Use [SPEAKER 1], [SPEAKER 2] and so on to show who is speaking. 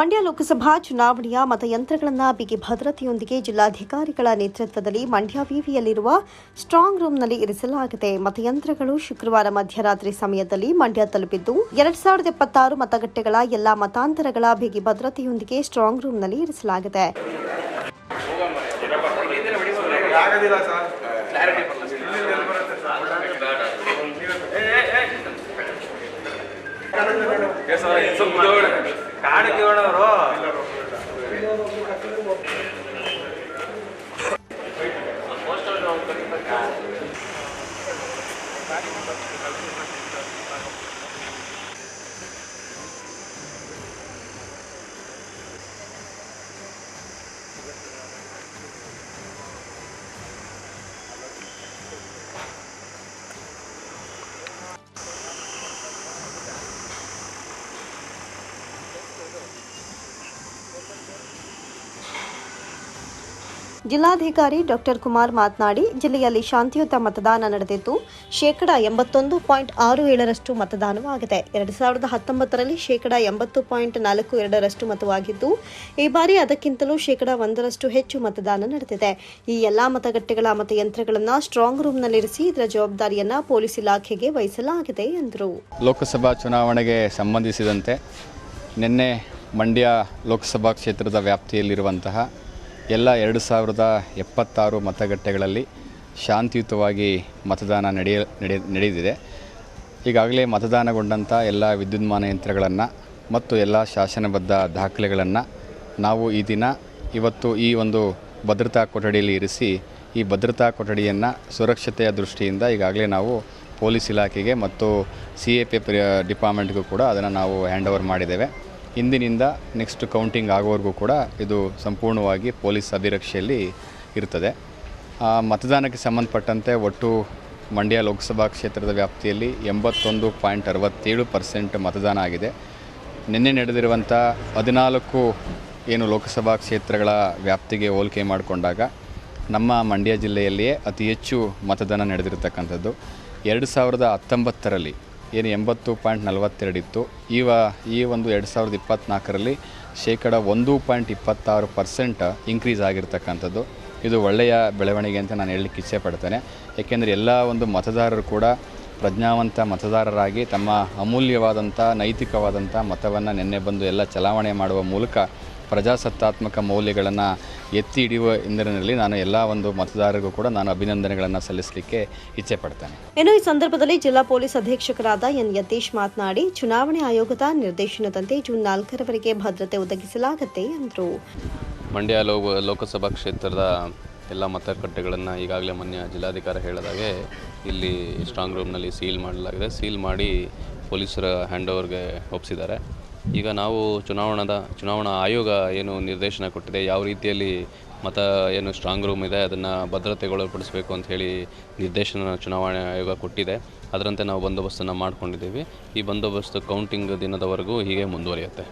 [SPEAKER 1] ಮಂಡ್ಯ ಲೋಕಸಭಾ ಚುನಾವಣೆಯ ಮತಯಂತ್ರಗಳನ್ನು ಬಿಗಿ ಭದ್ರತೆಯೊಂದಿಗೆ ಜಿಲ್ಲಾಧಿಕಾರಿಗಳ ನೇತೃತ್ವದಲ್ಲಿ ಮಂಡ್ಯ ವಿವಿಯಲ್ಲಿರುವ ಸ್ಟ್ರಾಂಗ್ ರೂಂನಲ್ಲಿ ಇರಿಸಲಾಗಿದೆ ಮತಯಂತ್ರಗಳು ಶುಕ್ರವಾರ ಮಧ್ಯರಾತ್ರಿ ಸಮಯದಲ್ಲಿ ಮಂಡ್ಯ ತಲುಪಿದ್ದು ಎರಡ್ ಸಾವಿರದ ಎಪ್ಪತ್ತಾರು ಮತಗಟ್ಟೆಗಳ ಎಲ್ಲಾ ಮತಾಂತರಗಳ ಬಿಗಿ ಭದ್ರತೆಯೊಂದಿಗೆ ಸ್ಟ್ರಾಂಗ್ ರೂಂನಲ್ಲಿ ಇರಿಸಲಾಗಿದೆ
[SPEAKER 2] ಆಗೋದಿಲ್ಲ ಸರ್ ಕಾಡಕ್ಕೆ
[SPEAKER 1] ಜಿಲ್ಲಾಧಿಕಾರಿ ಡಾಕ್ಟರ್ ಕುಮಾರ್ ಮಾತನಾಡಿ, ಜಿಲ್ಲೆಯಲ್ಲಿ ಶಾಂತಿಯುತ ಮತದಾನ ನಡೆದಿದ್ದು, ಶೇಕಡಾ ಎಂಬತ್ತೊಂದು ಪಾಯಿಂಟ್ ಆರು ಏಳರಷ್ಟು ಮತದಾನವಾಗಿದೆ. ಎರಡು ಸಾವಿರದ ಹತ್ತೊಂಬತ್ತರಲ್ಲಿ ಶೇಕಡಾ ಎಂಬತ್ತು ಪಾಯಿಂಟ್ ನಾಲ್ಕು ಎರಡರಷ್ಟು ಮತವಾಗಿದ್ದು, ಈ ಬಾರಿ ಅದಕ್ಕಿಂತಲೂ ಶೇಕಡಾ ಒಂದರಷ್ಟು ಹೆಚ್ಚು ಮತದಾನ ನಡೆದಿದೆ. ಈ ಎಲ್ಲಾ ಮತಗಟ್ಟೆಗಳ ಮತಯಂತ್ರಗಳನ್ನು ಸ್ಟ್ರಾಂಗ್ ರೂಮ್ನಲ್ಲಿರಿಸಿ ಇದರ ಜವಾಬ್ದಾರಿಯನ್ನು ಪೊಲೀಸ್ ಇಲಾಖೆಗೆ ವಹಿಸಲಾಗಿದೆ ಎಂದರು.
[SPEAKER 3] ಲೋಕಸಭಾ ಚುನಾವಣೆಗೆ ಸಂಬಂಧಿಸಿದಂತೆ ನಿನ್ನೆ ಮಂಡ್ಯ ಲೋಕಸಭಾ ಕ್ಷೇತ್ರದ ವ್ಯಾಪ್ತಿಯಲ್ಲಿರುವಂತಹ ಎಲ್ಲ ಎರಡು ಸಾವಿರದ ಎಪ್ಪತ್ತಾರು ಮತಗಟ್ಟೆಗಳಲ್ಲಿ ಶಾಂತಿಯುತವಾಗಿ ಮತದಾನ ನಡೆಯ ನಡೆ ನಡೆದಿದೆ. ಈಗಾಗಲೇ ಮತದಾನಗೊಂಡಂಥ ಎಲ್ಲ ವಿದ್ಯುನ್ಮಾನ ಯಂತ್ರಗಳನ್ನು ಮತ್ತು ಎಲ್ಲ ಶಾಸನಬದ್ಧ ದಾಖಲೆಗಳನ್ನು ನಾವು ಈ ದಿನ ಇವತ್ತು ಈ ಒಂದು ಭದ್ರತಾ ಕೊಠಡಿಯಲ್ಲಿ ಇರಿಸಿ ಈ ಭದ್ರತಾ ಕೊಠಡಿಯನ್ನು ಸುರಕ್ಷತೆಯ ದೃಷ್ಟಿಯಿಂದ ಈಗಾಗಲೇ ನಾವು ಪೊಲೀಸ್ ಇಲಾಖೆಗೆ ಮತ್ತು ಸಿ ಎ ಪಿ ಡಿಪಾರ್ಟ್ಮೆಂಟ್ಗೂ ಕೂಡ ಅದನ್ನು ನಾವು ಹ್ಯಾಂಡ್ ಓವರ್ ಮಾಡಿದ್ದೇವೆ. ಇಂದಿನಿಂದ ನೆಕ್ಸ್ಟ್ ಕೌಂಟಿಂಗ್ ಆಗೋವರೆಗೂ ಕೂಡ ಇದು ಸಂಪೂರ್ಣವಾಗಿ ಪೊಲೀಸ್ ಅಭಿರಕ್ಷೆಯಲ್ಲಿ ಇರ್ತದೆ. ಮತದಾನಕ್ಕೆ ಸಂಬಂಧಪಟ್ಟಂತೆ ಒಟ್ಟು ಮಂಡ್ಯ ಲೋಕಸಭಾ ಕ್ಷೇತ್ರದ ವ್ಯಾಪ್ತಿಯಲ್ಲಿ ಎಂಬತ್ತೊಂದು ಪಾಯಿಂಟ್ ಅರವತ್ತೇಳು ಪರ್ಸೆಂಟ್ ಮತದಾನ ಆಗಿದೆ. ನಿನ್ನೆ ನಡೆದಿರುವಂಥ ಹದಿನಾಲ್ಕು ಏನು ಲೋಕಸಭಾ ಕ್ಷೇತ್ರಗಳ ವ್ಯಾಪ್ತಿಗೆ ಹೋಲಿಕೆ ಮಾಡಿಕೊಂಡಾಗ ನಮ್ಮ ಮಂಡ್ಯ ಜಿಲ್ಲೆಯಲ್ಲಿಯೇ ಅತಿ ಹೆಚ್ಚು ಮತದಾನ ನಡೆದಿರತಕ್ಕಂಥದ್ದು. ಎರಡು ಸಾವಿರದ ಹತ್ತೊಂಬತ್ತರಲ್ಲಿ ಏನು ಎಂಬತ್ತು ಪಾಯಿಂಟ್ ನಲವತ್ತೆರಡಿತ್ತು ಈವ, ಈ ಒಂದು ಎರಡು ಸಾವಿರದ ಇಪ್ಪತ್ತ್ನಾಲ್ಕರಲ್ಲಿ ಶೇಕಡ ಒಂದು ಪಾಯಿಂಟ್ ಇಪ್ಪತ್ತಾರು ಪರ್ಸೆಂಟ್ ಇನ್ಕ್ರೀಸ್ ಆಗಿರ್ತಕ್ಕಂಥದ್ದು. ಇದು ಒಳ್ಳೆಯ ಬೆಳವಣಿಗೆ ಅಂತ ನಾನು ಹೇಳಲಿಕ್ಕೆ ಇಚ್ಛೆ ಪಡ್ತೇನೆ. ಏಕೆಂದರೆ ಎಲ್ಲ ಒಂದು ಮತದಾರರು ಕೂಡ ಪ್ರಜ್ಞಾವಂತ ಮತದಾರರಾಗಿ ತಮ್ಮ ಅಮೂಲ್ಯವಾದಂಥ, ನೈತಿಕವಾದಂಥ ಮತವನ್ನು ನಿನ್ನೆ ಬಂದು ಎಲ್ಲ ಚಲಾವಣೆ ಮಾಡುವ ಮೂಲಕ ಪ್ರಜಾಸತ್ತಾತ್ಮಕ ಮೌಲ್ಯಗಳನ್ನು ಎತ್ತಿ ಹಿಡಿಯುವ ಇಂದಿನಲ್ಲಿ ನಾನು ಎಲ್ಲ ಒಂದು ಮತದಾರರಿಗೂ ಕೂಡ ನಾನು ಅಭಿನಂದನೆಗಳನ್ನು ಸಲ್ಲಿಸಲಿಕ್ಕೆ ಇಚ್ಛೆ ಪಡ್ತೇನೆ.
[SPEAKER 1] ಇನ್ನು ಈ ಸಂದರ್ಭದಲ್ಲಿ ಜಿಲ್ಲಾ ಪೊಲೀಸ್ ಅಧೀಕ್ಷಕರಾದ ಎನ್ ಯತೀಶ್ ಮಾತನಾಡಿ ಚುನಾವಣೆ ಆಯೋಗದ ನಿರ್ದೇಶನದಂತೆ ಜೂನ್ ನಾಲ್ಕರವರೆಗೆ ಭದ್ರತೆ ಒದಗಿಸಲಾಗುತ್ತೆ ಎಂದರು.
[SPEAKER 4] ಮಂಡ್ಯ ಲೋ ಲೋಕಸಭಾ ಕ್ಷೇತ್ರದ ಎಲ್ಲ ಮತಗಟ್ಟೆಗಳನ್ನು ಈಗಾಗಲೇ ಮೊನ್ನೆ ಜಿಲ್ಲಾಧಿಕಾರಿ ಹೇಳಿದಾಗೆ ಇಲ್ಲಿ ಸ್ಟ್ರಾಂಗ್ ರೂಮ್ನಲ್ಲಿ ಸೀಲ್ ಮಾಡಲಾಗಿದೆ. ಸೀಲ್ ಮಾಡಿ ಪೊಲೀಸರ ಹ್ಯಾಂಡ್ ಓವರ್ಗೆ ಒಪ್ಪಿಸಿದ್ದಾರೆ ಈಗ ನಾವು ಚುನಾವಣಾದ, ಚುನಾವಣಾ ಆಯೋಗ ಏನು ನಿರ್ದೇಶನ ಕೊಟ್ಟಿದೆ, ಯಾವ ರೀತಿಯಲ್ಲಿ ಮತ ಏನು ಸ್ಟ್ರಾಂಗ್ ರೂಮ್ ಇದೆ, ಅದನ್ನು ಭದ್ರತೆಗೊಳಪಡಿಸಬೇಕು ಅಂತ ಹೇಳಿ ನಿರ್ದೇಶನ ಚುನಾವಣಾ ಆಯೋಗ ಕೊಟ್ಟಿದೆ. ಅದರಂತೆ ನಾವು ಬಂದೋಬಸ್ತನ್ನು ಮಾಡ್ಕೊಂಡಿದ್ದೀವಿ. ಈ ಬಂದೋಬಸ್ತ್ ಕೌಂಟಿಂಗ್ ದಿನದವರೆಗೂ ಹೀಗೆ ಮುಂದುವರಿಯುತ್ತೆ.